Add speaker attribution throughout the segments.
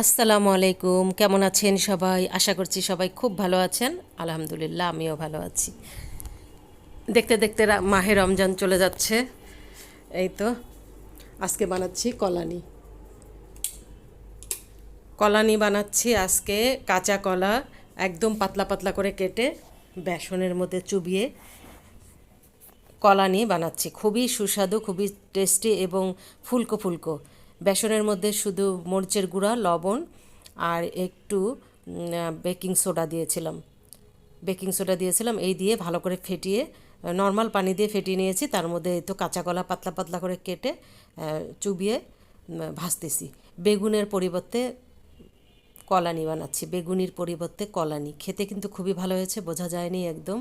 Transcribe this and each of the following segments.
Speaker 1: আসসালামু আলাইকুম, কেমন আছেন সবাই? আশা করছি সবাই খুব ভালো আছেন। আলহামদুলিল্লাহ, আমিও ভালো আছি। দেখতে দেখতে মাহে রমজান চলে যাচ্ছে। এই তো, আজকে বানাচ্ছি কলানি। কলানি বানাচ্ছি আজকে কাঁচা কলা একদম পাতলা পাতলা করে কেটে বেসনের মধ্যে চুবিয়ে কলানি বানাচ্ছি। খুবই সুস্বাদু, খুবই টেস্টি এবং ফুলকো ফুলকো। বেসনের মধ্যে শুধু মরিচের গুঁড়া, লবণ আর একটু বেকিং সোডা দিয়েছিলাম। বেকিং সোডা দিয়েছিলাম, এই দিয়ে ভালো করে ফেটিয়ে, নর্মাল পানি দিয়ে ফেটিয়ে নিয়েছি। তার মধ্যে তো কাঁচা কলা পাতলা পাতলা করে কেটে চুবিয়ে ভাজতেছি। বেগুনের পরিবর্তে কলানি বানাচ্ছি। বেগুনির পরিবর্তে কলানি। খেতে কিন্তু খুবই ভালো হয়েছে, বোঝা যায়নি একদম।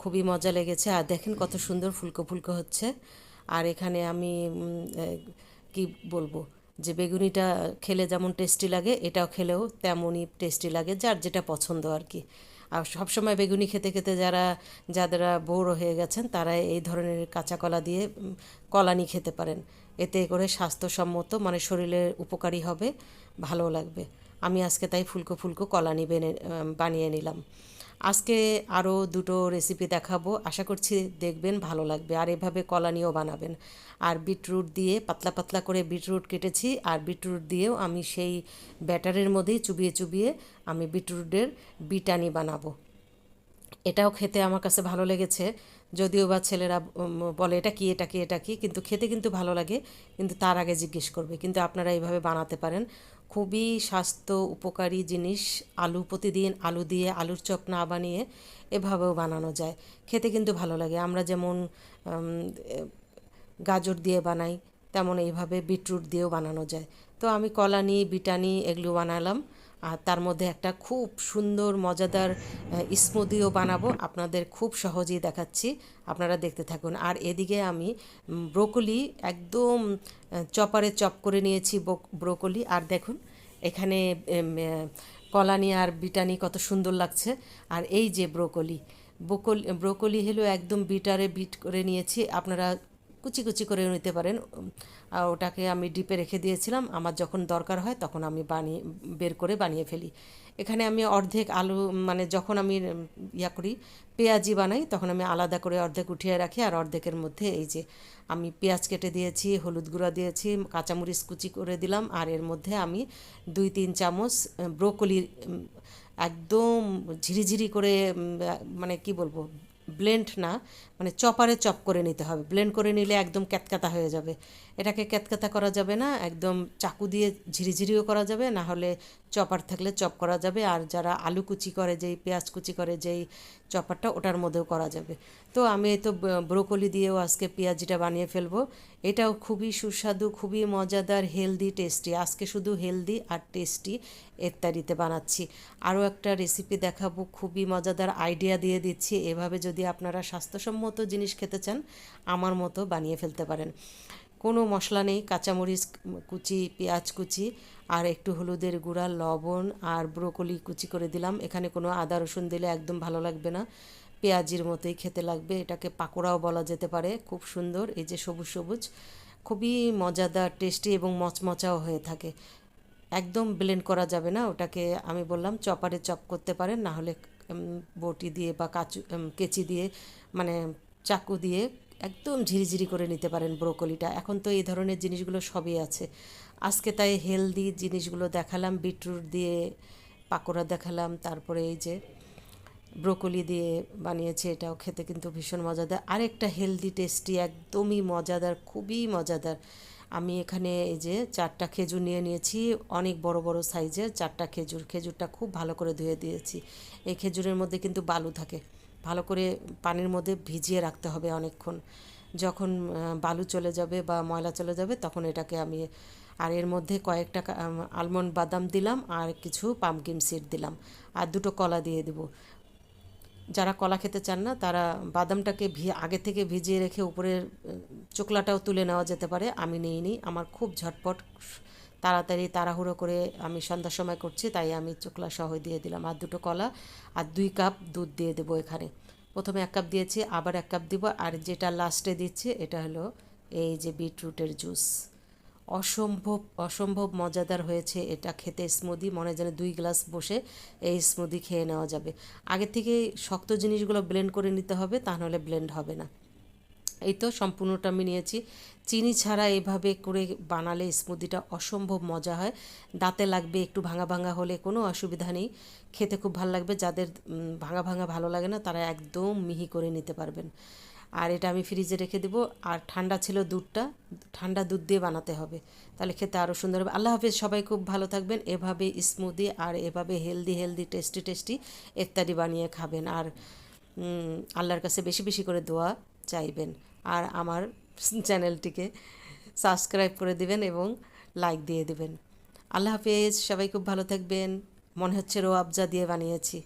Speaker 1: খুবই মজা লেগেছে। আর দেখেন কত সুন্দর ফুলকো ফুলকো হচ্ছে। আর এখানে আমি কি বলব? যে বেগুনিটা খেলে যেমন টেস্টি লাগে, এটাও খেলেও তেমনই টেস্টি লাগে, যার যেটা পছন্দ আর কি। আর সবসময় বেগুনি খেতে খেতে যারা, যাদের বোর হয়ে গেছেন তারা এই ধরনের কাঁচা কলা দিয়ে কলানি খেতে পারেন। এতে করে স্বাস্থ্যসম্মত মানে শরীরের উপকারী হবে, ভালো লাগবে। আমি আজকে তাই ফুলকো ফুলকো কলানি বেনে বানিয়ে নিলাম। আজকে আরও দুটো রেসিপি দেখাবো। আশা করছি দেখবেন ভালো লাগবে। আর এভাবে কলানিও বানাবেন। আর বিটরুট দিয়ে পাতলা পাতলা করে বিটরুট কেটেছি। আর বিটরুট দিয়েও আমি সেই ব্যাটারের মধ্যেই চুবিয়ে চুবিয়ে আমি বিটরুটের বিটানি বানাবো। এটাও খেতে আমার কাছে ভালো লেগেছে। যদিও বা ছেলেরা বলে, এটা কি এটা কি এটা কি? কিন্তু খেতে কিন্তু ভালো লাগে। কিন্তু তার আগে জিজ্ঞেস করবে। কিন্তু আপনারা এইভাবে বানাতে পারেন। খুবই স্বাস্থ্য উপকারী জিনিস। আলু প্রতিদিন আলু দিয়ে আলুর চপ না বানিয়ে এভাবেও বানানো যায়। খেতে কিন্তু ভালো লাগে। আমরা যেমন গাজর দিয়ে বানাই, তেমন এইভাবে বিটরুট দিয়েও বানানো যায়। তো আমি কলানি, বিটানি এগুলো বানালাম। আর তার মধ্যে একটা খুব সুন্দর, মজাদার স্মুদিও বানাবো। আপনাদের খুব সহজেই দেখাচ্ছি। আপনারা দেখতে থাকুন। আর এদিকে আমি ব্রোকলি একদম চপারে চপ করে নিয়েছি ব্রোকলি। আর দেখুন, এখানে কলানি আর বিটানি কত সুন্দর লাগছে। আর এই যে ব্রোকলি ব্রোকলি ব্রোকলি হলো একদম বিটারে বিট করে নিয়েছি। আপনারা কুচি কুচি করে নিতে পারেন। ওটাকে আমি ডিপে রেখে দিয়েছিলাম। আমার যখন দরকার হয় তখন আমি বানিয়ে, বের করে বানিয়ে ফেলি। এখানে আমি অর্ধেক আলু মানে যখন আমি ইয়া করি, পেঁয়াজি বানাই, তখন আমি আলাদা করে অর্ধেক উঠিয়ে রাখি আর অর্ধেকের মধ্যে এই যে আমি পেঁয়াজ কেটে দিয়েছি, হলুদ গুঁড়া দিয়েছি, কাঁচামরিচ কুচি করে দিলাম আর এর মধ্যে আমি দুই, তিন চামচ ব্রোকলি একদম ঝিরিঝিরি করে মানে কি বলব, ব্লেন্ড না মানে চপারে চপ করে নিতে হবে। ব্লেন্ড করে নিলে একদম ক্যাতকাতা হয়ে যাবে। এটাকে ক্যাতকাতা করা যাবে না, একদম চাকু দিয়ে ঝিরিঝিরিও করা যাবে, না হলে চপার থাকলে চপ করা যাবে, আর যারা আলু কুচি করে, যেই পেঁয়াজ কুচি করে, যেই চপারটা ওটার মধ্যেও করা যাবে। তো আমি তো ব্রোকলি দিয়েও আজকে পেঁয়াজিটা বানিয়ে ফেলব। এটাও খুবই সুস্বাদু, খুবই মজাদার, হেলদি, টেস্টি। আজকে শুধু হেলদি আর টেস্টি ইত্যাদিতে বানাচ্ছি। আরও একটা রেসিপি দেখাবো, খুবই মজাদার আইডিয়া দিয়ে দিচ্ছি। এভাবে যদি আপনারা স্বাস্থ্যসম্মত জিনিস খেতে চান, আমার মতো বানিয়ে ফেলতে পারেন। কোনো মশলা নেই, কাঁচামরিচ কুচি, পেঁয়াজ কুচি, আর একটু হলুদের গুঁড়া, লবণ আর ব্রোকলি কুচি করে দিলাম। এখানে কোনো আদা রসুন দিলে একদম ভালো লাগবে না। পেঁয়াজির মতোই খেতে লাগবে। এটাকে পাকোড়াও বলা যেতে পারে। খুব সুন্দর, এই যে সবুজ সবুজ, খুবই মজাদার, টেস্টি এবং মচমচাও হয়ে থাকে। একদম ব্লেন্ড করা যাবে না, ওটাকে আমি বললাম, চপারে চপ করতে পারেন, না হলে বটি দিয়ে বা কাচু কেচি দিয়ে মানে চাকু দিয়ে একদম ঝিরিঝিরি করে নিতে পারেন ব্রোকলিটা। এখন তো এই ধরনের জিনিসগুলো সবই আছে। আজকে তাই হেলদি জিনিসগুলো দেখালাম, বিটরুট দিয়ে পাকোড়া দেখালাম, তারপরে এই যে ব্রোকলি দিয়ে বানিয়েছে, এটাও খেতে কিন্তু ভীষণ মজাদার। আরেকটা হেলদি, টেস্টি, একদমই মজাদার, খুবই মজাদার আমি এখানে এই যে চারটা খেজুর নিয়ে নিয়েছি, অনেক বড় বড় সাইজের চারটা খেজুর। খেজুরটা খুব ভালো করে ধুয়ে দিয়েছি। এই খেজুরের মধ্যে কিন্তু বালু থাকে। ভালো করে পানির মধ্যে ভিজিয়ে রাখতে হবে অনেকক্ষণ। যখন বালু চলে যাবে বা ময়লা চলে যাবে, তখন এটাকে আমি, আর এর মধ্যে কয়েকটা আলমন্ড বাদাম দিলাম আর কিছু পামকিন সিড দিলাম। আর দুটো কলা দিয়ে দেবো। যারা কলা খেতে চান না, তারা বাদামটাকে ভি, আগে থেকে ভিজিয়ে রেখে উপরের চোকলাটাও তুলে নেওয়া যেতে পারে। আমি নিইনি আমার খুব ঝটপট, তাড়াতাড়ি তাড়াহুড়ো করে আমি সন্ধ্যার সময় করছি, তাই আমি চোকলা সহ দিয়ে দিলাম। আর দুটো কলা আর দুই কাপ দুধ দিয়ে দেবো এখানে। প্রথমে এক কাপ দিয়েছি, আবার এক কাপ দিব, আর যেটা লাস্টে দিচ্ছি, এটা হলো এই যে বিটরুটের জুস অসম্ভব অসম্ভব মজাদার হয়েছে এটা খেতে। স্মুদি, মনে যেন দুই গ্লাস বসে এই স্মুদি খেয়ে নেওয়া যাবে। আগে থেকে শক্ত জিনিসগুলো ব্লেন্ড করে নিতে হবে, তা নাহলে ব্লেন্ড হবে না। এই তো সম্পূর্ণটা আমি নিয়েছি। চিনি ছাড়া এভাবে করে বানালে স্মুদিটা অসম্ভব মজা হয়। দাঁতে লাগবে, একটু ভাঙা ভাঙা হলে কোনো অসুবিধা নেই। খেতে খুব ভালো লাগবে। যাদের ভাঙা ভাঙা ভালো লাগে না, তারা একদম মিহি করে নিতে পারবেন। আর এটা আমি ফ্রিজে রেখে দেবো। আর ঠান্ডা ছিল দুধটা, ঠান্ডা দুধ দিয়ে বানাতে হবে। তাহলে খেতে আরও সুন্দর হবে। আল্লাহ হাফিজ, সবাই খুব ভালো থাকবেন। এভাবে স্মুদি আর এভাবে হেলদি হেলদি টেস্টি টেস্টি ইত্যাদি বানিয়ে খাবেন। আর আল্লাহর কাছে বেশি বেশি করে দোয়া চাইবেন। আর আমার চ্যানেলটিকে সাবস্ক্রাইব করে দিবেন এবং লাইক দিয়ে দিবেন। আল্লাহ হাফেজ, সবাই খুব ভালো থাকবেন। মনে হচ্ছে রো আবজা দিয়ে বানিয়েছি।